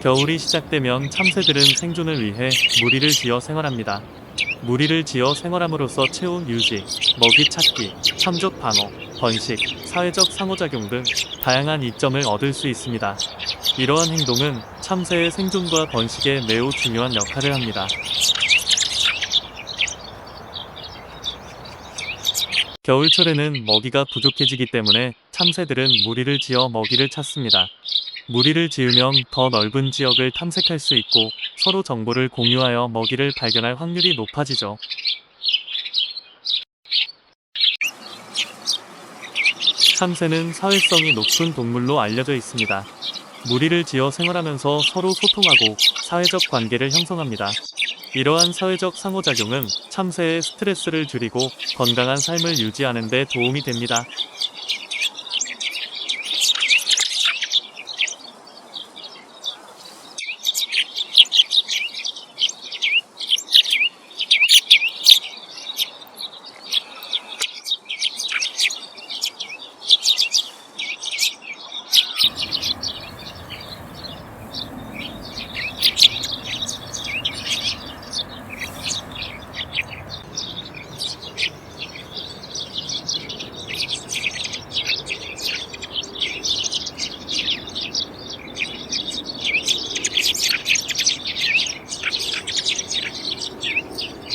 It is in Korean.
겨울이 시작되면 참새들은 생존을 위해 무리를 지어 생활합니다. 무리를 지어 생활함으로써 체온 유지, 먹이 찾기, 참족 방어, 번식, 사회적 상호작용 등 다양한 이점을 얻을 수 있습니다. 이러한 행동은 참새의 생존과 번식에 매우 중요한 역할을 합니다. 겨울철에는 먹이가 부족해지기 때문에 참새들은 무리를 지어 먹이를 찾습니다. 무리를 지으면 더 넓은 지역을 탐색할 수 있고 서로 정보를 공유하여 먹이를 발견할 확률이 높아지죠. 참새는 사회성이 높은 동물로 알려져 있습니다. 무리를 지어 생활하면서 서로 소통하고 사회적 관계를 형성합니다. 이러한 사회적 상호작용은 참새의 스트레스를 줄이고 건강한 삶을 유지하는 데 도움이 됩니다.